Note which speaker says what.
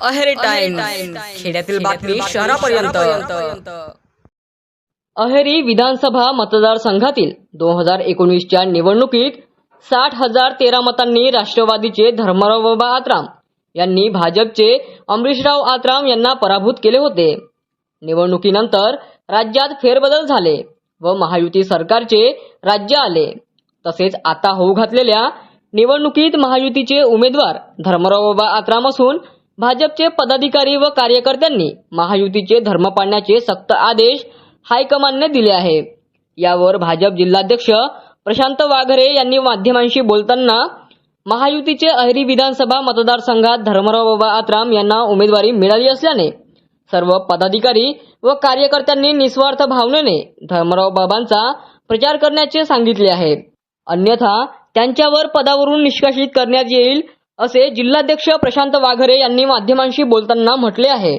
Speaker 1: Aheri time खेड्यातील बातमी शहरापर्यंत.
Speaker 2: अहेरी विधानसभा मतदारसंघातील दोन हजार एकोणीसच्या निवडणुकीत साठ हजार तेरा मतांनी राष्ट्रवादीचे धर्मराव बाबा आत्राम यांनी भाजपचे अमरीशराव आत्राम यांना पराभूत केले होते. निवडणुकीनंतर राज्यात फेरबदल झाले व महायुती सरकारचे राज्य आले. तसेच आता होऊ घातलेल्या निवडणुकीत महायुतीचे उमेदवार धर्मराव बाबा आत्राम असून भाजपचे पदाधिकारी व कार्यकर्त्यांनी महायुतीचे धर्म पाळण्याचे सक्त आदेश हायकमांडने दिले आहे. यावर भाजप जिल्हाध्यक्ष प्रशांत वाघरे यांनी माध्यमांशी बोलताना महायुतीचे अहिरी विधानसभा मतदारसंघात धर्मराव बाबा आत्राम यांना उमेदवारी मिळाली असल्याने सर्व पदाधिकारी व कार्यकर्त्यांनी निस्वार्थ भावनेने धर्मराव बाबांचा प्रचार करण्याचे सांगितले आहे. अन्यथा त्यांच्यावर पदावरून निष्कासित करण्यात येईल असे जिल्हाध्यक्ष प्रशांत वाघरे यांनी माध्यमांशी बोलताना म्हटले आहे.